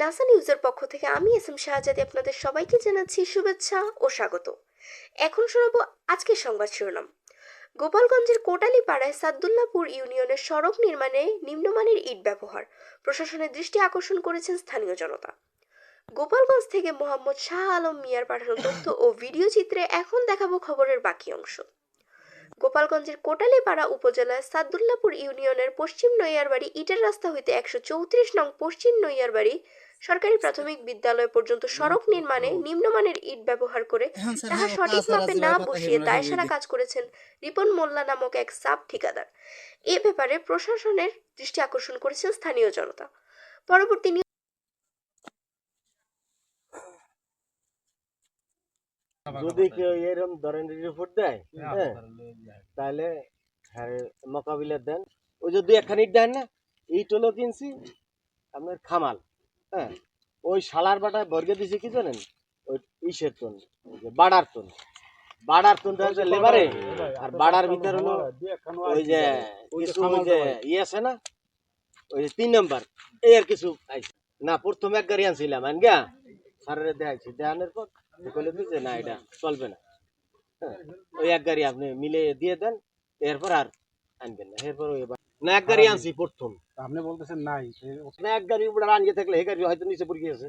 NASA নিউজের পক্ষ থেকে আমি এস এম শাহজাদি আপনাদের সবাইকে জানাচ্ছি শুভেচ্ছা ও স্বাগত। এখন শোনাবো আজকের সংবাদ শিরোনাম। গোপালগঞ্জের কোটালী পাড়ায় সাদুল্লাপুর ইউনিয়নের সড়ক নির্মাণে নিম্নমানের ইট ব্যবহার, প্রশাসনের দৃষ্টি আকর্ষণ করেছেন স্থানীয় জনতা। গোপালগঞ্জ থেকে মোহাম্মদ শাহ আলম মিয়ার পাঠানো তথ্য ও ভিডিও চিত্রে এখন দেখাবো খবরের বাকি অংশ। গোপালগঞ্জের কোটালীপাড়া উপজেলার সাদুল্লাপুর ইউনিয়নের পশ্চিম নইয়ারবাড়ি ইটের রাস্তা হইতে একশো চৌত্রিশ নং পশ্চিম নইয়ারবাড়ি সরকারি প্রাথমিক বিদ্যালয় পর্যন্ত সড়ক নির্মাণে নিম্নমানের ইট ব্যবহার করে তাহা সঠিক মাপে না বসিয়ে দায়সারা কাজ করেছেন রিপন মোল্লা নামক এক সাব ঠিকাদার এ ব্যাপারে প্রশাসনের দৃষ্টি আকর্ষণ করেছেন স্থানীয় জনতা। পরবর্তী যদি কেউ এরকম ধরেন রিপোর্ট দেয় হ্যাঁ তাহলে মোকাবিলা দেন। ওই যে দুই একখানি ইট দেন না ইট হলো কিনছি আপনার খামাল হ্যাঁ? ওই শালার বাটায় বর্গে দিছে কি জানেন? ওই ইসের ওই যে বাড়ার টন বাড়ার টন হচ্ছে লেবারে আর বাড়ার ভিতর হলো ওই যে কিছু ওই যে ইয়ে আছে না ওই যে তিন নম্বর এই আর কিছু না প্রথমে এক গাড়ি আনছিলাম আন গা স্যারের দেখাইছি দেখানোর পর বলে দিচ্ছে না এটা চলবে না হ্যাঁ, ওই এক গাড়ি আপনি মিলে দিয়ে দেন এরপর আর আনবেন না। এরপর ওই এবার- না এক গাড়ি আনছি প্রথম। আপনি বলতেছেন নাই না এক গাড়ি উপরে আনিয়ে থাকলে এই গাড়ি হয়তো নিচে পড়ে গিয়েছে।